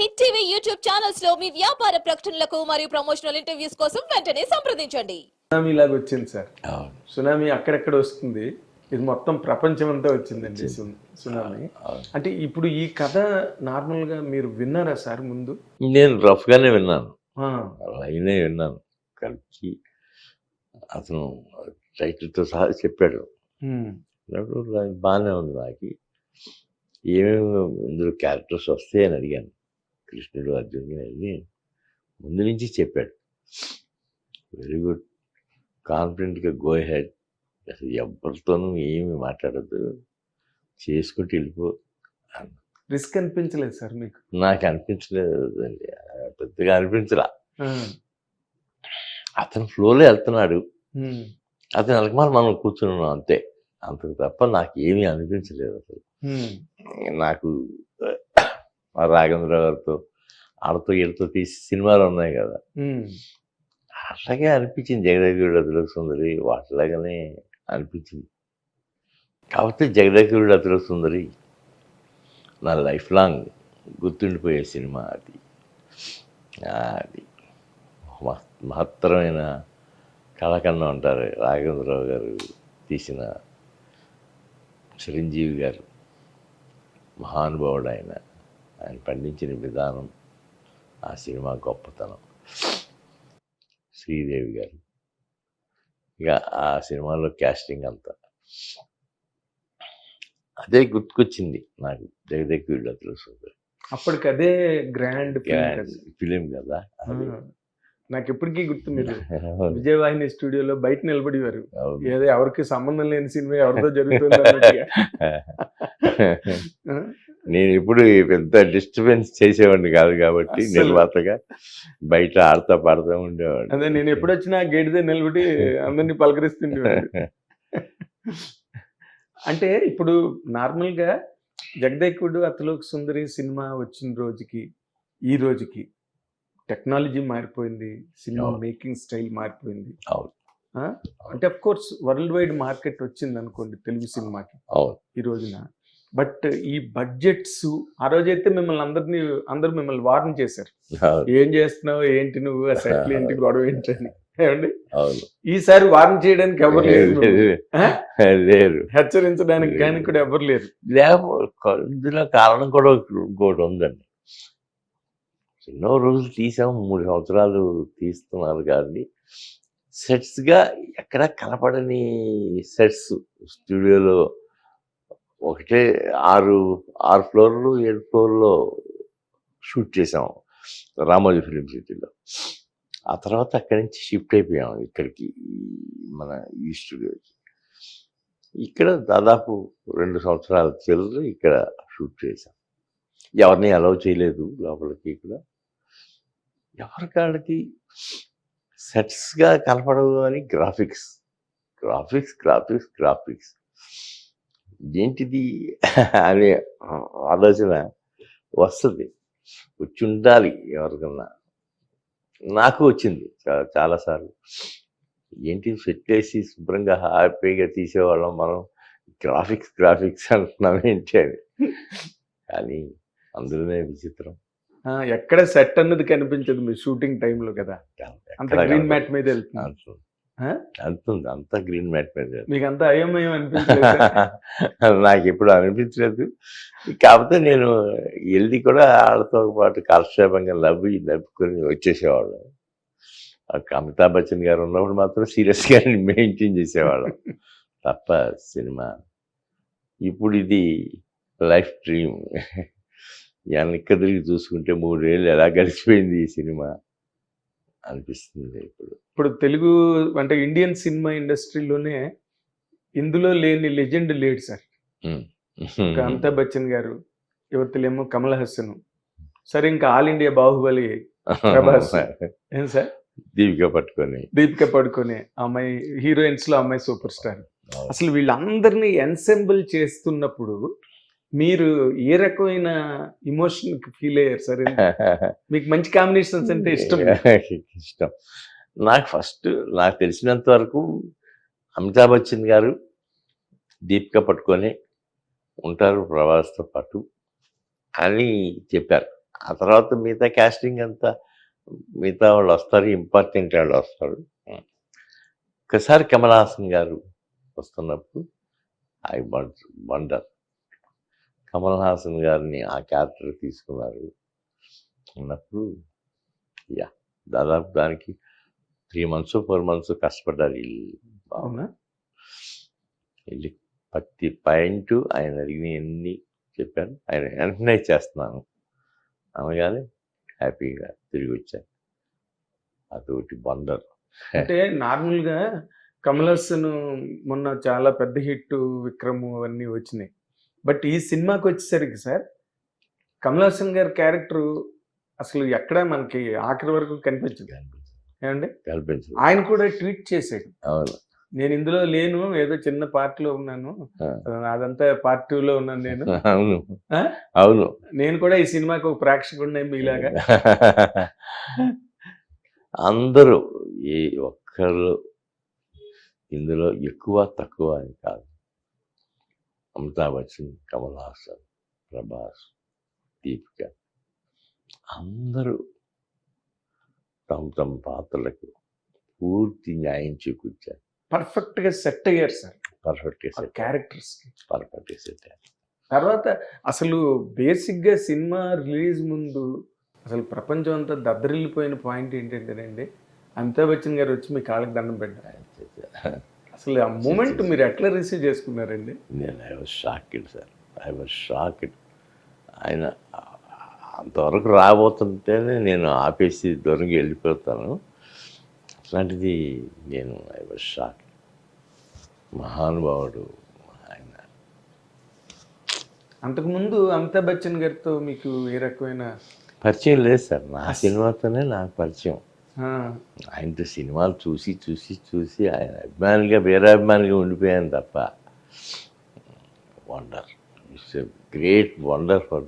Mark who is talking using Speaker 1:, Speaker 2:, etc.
Speaker 1: Hit TV YouTube ఛానల్స్లో మీ వ్యాపార ప్రకటనలకు మరియు ప్రమోషనల్ ఇంటర్వ్యూస్ కోసం వెంటనే సంప్రదించండి.
Speaker 2: సునామీ లాగా వచ్చింది సార్. సునామీ అక్కడెక్కడ వస్తుంది? ఇది మొత్తం ప్రపంచం అంతా వచ్చిందండి సునామీ. అంటే ఇప్పుడు ఈ కథ నార్మల్గా మీరు విన్నారా సార్ ముందు?
Speaker 3: నేను రఫ్గానే విన్నాను.
Speaker 2: ఆ,
Speaker 3: లైనే విన్నాను. కలిసి అతను టైటిల్తో సహా చెప్పాడు. బాగానే ఉంది నాకు. ఏమేమి ఇందులో క్యారెక్టర్స్ వస్తాయని అడిగాను. కృష్ణుడు అర్జునుడు అని ముందు నుంచి చెప్పాడు. వెరీ గుడ్ కాన్ఫిడెంట్గా గో హెడ్ అసలు ఎవరితోనూ ఏమి మాట్లాడద్దు. చేసుకుంటూ వెళ్ళిపో.
Speaker 2: రిస్క్ అనిపించలేదు సార్ మీకు?
Speaker 3: నాకు అనిపించలేదు అండి పెద్దగా అనిపించలా.
Speaker 2: ఆ,
Speaker 3: అతను ఫ్లోలో వెళ్తున్నాడు. అతను వెనకమాల మనం కూర్చున్నాం అంతే. అంతకు తప్ప నాకు ఏమీ అనిపించలేదు అసలు. నాకు రాఘవేంద్ర గారితో ఆడతో వీళ్ళతో తీసి సినిమాలు ఉన్నాయి కదా. అట్లాగే అనిపించింది. జగదేగుడు అతుల సుందరి వాటిలాగానే అనిపించింది. కాకపోతే జగదేగుడు అతుల సుందరి నా లైఫ్ లాంగ్ గుర్తుండిపోయే సినిమా అది. అది మహ- మహత్తరమైన కళకన్నా ఉంటారు రాఘవేంద్రరావు గారు తీసిన చిరంజీవి గారు మహానుభావుడు ఆయన. ఆయన పండించిన విధానం ఆ సినిమా గొప్పతనం. శ్రీదేవి గారు. ఇక ఆ సినిమాలో క్యాస్టింగ్ అంతా. అదే గుర్తుకొచ్చింది నాకు. జగదేక్ వీళ్ళు తెలుస్తుంది
Speaker 2: అప్పటికి అదే గ్రాండ్
Speaker 3: ఫిలిం కదా.
Speaker 2: నాకు ఎప్పటికీ గుర్తు మీరు విజయవాహిని స్టూడియోలో బయట నిలబడేవారు. ఏదో ఎవరికి సంబంధం లేని సినిమా ఎవరితో జరుగుతుంది
Speaker 3: నేను ఇప్పుడు పెద్ద డిస్టర్బెన్స్ చేసేవాడిని కాదు కాబట్టి. నిర్మాతగా బయట ఆడతా పాడుతూ ఉండేవాడిని.
Speaker 2: అదే నేను ఎప్పుడు వచ్చినా గేట్ దగ్గర నిలబడి అందరినీ పలకరిస్తుండేవాడు అంటే ఇప్పుడు నార్మల్గా జగదేకుడు అతలోక సుందరి సినిమా వచ్చిన రోజుకి ఈ రోజుకి టెక్నాలజీ మారిపోయింది సినిమా. మేకింగ్ స్టైల్ మారిపోయింది? అంటే of course world wide market వచ్చింది అనుకోండి తెలుగు సినిమాకి ఈ రోజున. బట్ ఈ బడ్జెట్స్ ఆ రోజైతే మిమ్మల్ని అందరినీ అందరూ మిమ్మల్ని వార్న్ చేశారు. ఏం చేస్తున్నావు? ఏంటి నువ్వు? ఆ సెటిల్ ఏంటి? గొడవ ఏంటి అని. ఏమండి? ఈసారి వార్న్ చేయడానికి ఎవరు లేరు హెచ్చరించడానికి కానీ కూడా ఎవరు లేరు.
Speaker 3: లేకపోతే ఇందులో కారణం కూడా ఇంకోటి ఉందండి. ఎన్నో రోజులు తీసాం మూడు సంవత్సరాలు తీస్తున్నారు కానీ సెట్స్గా ఎక్కడ కనపడని సెట్స్ స్టూడియోలో ఒకటే ఆరు ఆరు ఫ్లోర్లు ఏడు ఫ్లోర్లో షూట్ చేసాం రామోజీ ఫిలిం సిటీలో. ఆ తర్వాత అక్కడి నుంచి షిఫ్ట్ అయిపోయాం ఇక్కడికి ఈ మన ఈ స్టూడియోకి. ఇక్కడ దాదాపు రెండు సంవత్సరాల చిల్లర ఇక్కడ షూట్ చేశాం ఎవరిని అలౌ చేయలేదు లోపలికి ఇక్కడ ఎవరికాళ్ళకి సెట్స్గా కనపడదు అని గ్రాఫిక్స్. Graphics graphics graphics. ఏంటిది? అనే ఆలోచన వస్తుంది. వచ్చి ఉండాలి ఎవరికన్నా. నాకు వచ్చింది చా- చాలాసార్లు. ఏంటి సెట్ వేసి శుభ్రంగా హ్యాపీగా తీసేవాళ్ళం మనం? గ్రాఫిక్స్ గ్రాఫిక్స్ అంటున్నాం ఏంటి అని. కానీ అందులోనే విచిత్రం.
Speaker 2: ఎక్కడ సెట్ అన్నది కనిపించదు మీ షూటింగ్ టైంలో కదా. అంత గ్రీన్. మ్యాట్ మీద వెళ్తుంది.
Speaker 3: అంతుంది. అంత గ్రీన్ మ్యాట్ మీద
Speaker 2: మీకు అంత అయోమయం అనిపించలేదు.
Speaker 3: నాకు ఎప్పుడు అనిపించలేదు. కాకపోతే నేను వెళ్ళి కూడా వాళ్ళతో పాటు కాలక్షేపంగా నవ్వి నవ్వుకొని వచ్చేసేవాళ్ళం. అమితాబ్ బచ్చన్ గారు ఉన్నప్పుడు మాత్రం సీరియస్గా మెయింటైన్ చేసేవాళ్ళం. తప్ప సినిమా. ఇప్పుడు ఇది లైఫ్ డ్రీమ్. వెనక్కి తిరిగి చూసుకుంటే మూడేళ్ళు ఎలా గడిచిపోయింది ఈ సినిమా? అనిపిస్తుంది ఇప్పుడు.
Speaker 2: ఇప్పుడు తెలుగు అంటే ఇండియన్ సినిమా ఇండస్ట్రీలోనే ఇందులో లేని లెజెండ్ లేడు సార్. అమితాబ్ బచ్చన్ గారు యువతలేమో కమల్ హాసన్ సరే ఇంకా ఆల్ ఇండియా బాహుబలి ప్రభాస్. ఏం సార్?
Speaker 3: దీపిక పట్టుకొని.
Speaker 2: దీపిక పడుకునే అమ్మాయి హీరోయిన్స్లో అమ్మాయి సూపర్ స్టార్. అసలు వీళ్ళందరినీ ఎన్సెంబుల్ చేస్తున్నప్పుడు మీరు ఏ రకమైన ఇమోషన్ ఫీల్ అయ్యారు సార్? మీకు మంచి కాంబినేషన్స్ అంటే ఇష్టం
Speaker 3: ఇష్టం. నాకు ఫస్ట్ నాకు తెలిసినంత వరకు అమితాబ్ బచ్చన్ గారు దీపిక పట్టుకొని ఉంటారు ప్రభాస్తో పాటు అని చెప్పారు. ఆ తర్వాత మిగతా క్యాస్టింగ్ అంతా మిగతా వాళ్ళు వస్తారు ఇంపార్టెంట్ వాళ్ళు వస్తారు. ఒకసారి కమల్ హాసన్ గారు వస్తున్నప్పుడు ఐ వండర్ కమల్ హాసన్ గారిని ఆ క్యారెక్టర్ తీసుకున్నారు. ఉన్నప్పుడు యా దాదాపు దానికి త్రీ మంత్స్ ఫోర్ మంత్స్ కష్టపడ్డారు వీళ్ళు
Speaker 2: అవునా?
Speaker 3: వెళ్ళి ప్రతి పాయింట్ ఆయన అడిగిన ఎన్ని చెప్పాను ఆయన వెంటనే చేస్తున్నాను. అనగానే హ్యాపీగా తిరిగి వచ్చాను అదొకటి బండర్
Speaker 2: అంటే నార్మల్గా కమల్ హాసన్ మొన్న చాలా పెద్ద హిట్ విక్రమ్ అవన్నీ వచ్చినాయి. బట్ ఈ సినిమాకి వచ్చేసరికి సార్ కమల్ హాసన్ గారి క్యారెక్టర్ అసలు ఎక్కడ మనకి ఆఖరి వరకు కనిపించదు. ఏమండి?
Speaker 3: కల్పించదు
Speaker 2: ఆయన కూడా ట్వీట్ చేశాడు.
Speaker 3: అవును.
Speaker 2: నేను ఇందులో లేను ఏదో చిన్న పార్టీలో ఉన్నాను. అదంతా పార్ట్ టూ లో ఉన్నాను నేను.
Speaker 3: అవును? అవును.
Speaker 2: నేను కూడా ఈ సినిమాకి ఒక ప్రేక్షకుడిని మీలాగా.
Speaker 3: అందరూ ఏ ఒక్కరు ఇందులో ఎక్కువ తక్కువ అని కాదు. అమితాబ్ బచ్చన్ కమల్ హాసన్ ప్రభాస్ దీపిక అందరూ తమ తమ పాత్రలకు పూర్తి న్యాయం చేకూర్చారు
Speaker 2: పర్ఫెక్ట్గా సెట్ అయ్యారు సార్.
Speaker 3: పర్ఫెక్ట్
Speaker 2: ఆ క్యారెక్టర్స్కి
Speaker 3: పర్ఫెక్ట్ సెట్
Speaker 2: తర్వాత అసలు బేసిక్గా సినిమా రిలీజ్ ముందు అసలు ప్రపంచం అంతా దద్దరిల్లిపోయిన పాయింట్ ఏంటంటేనండి అమితాబ్ బచ్చన్ గారు వచ్చి మీ కాళ్ళకి దండం పెట్టారు. అసలు ఆ మూమెంట్ మీరు ఎట్లా రిసీవ్ చేసుకున్నారండి?
Speaker 3: నేను I was shocked sir I was shocked ఆయన అంతవరకు రాబోతుంటేనే నేను ఆపేసి దూరంగా వెళ్ళిపోతాను. అట్లాంటిది నేను ఐ వాజ్ షాక్ మహానుభావుడు ఆయన.
Speaker 2: అంతకుముందు అమితాబ్ బచ్చన్ గారితో మీకు ఏ రకమైన
Speaker 3: పరిచయం లేదు సార్ నా సినిమాతోనే నాకు పరిచయం. ఆయనతో సినిమాలు చూసి చూసి చూసి ఆయన అభిమానిగా వేరే అభిమానిగా ఉండిపోయాను తప్ప. Wonder it's a great wonder for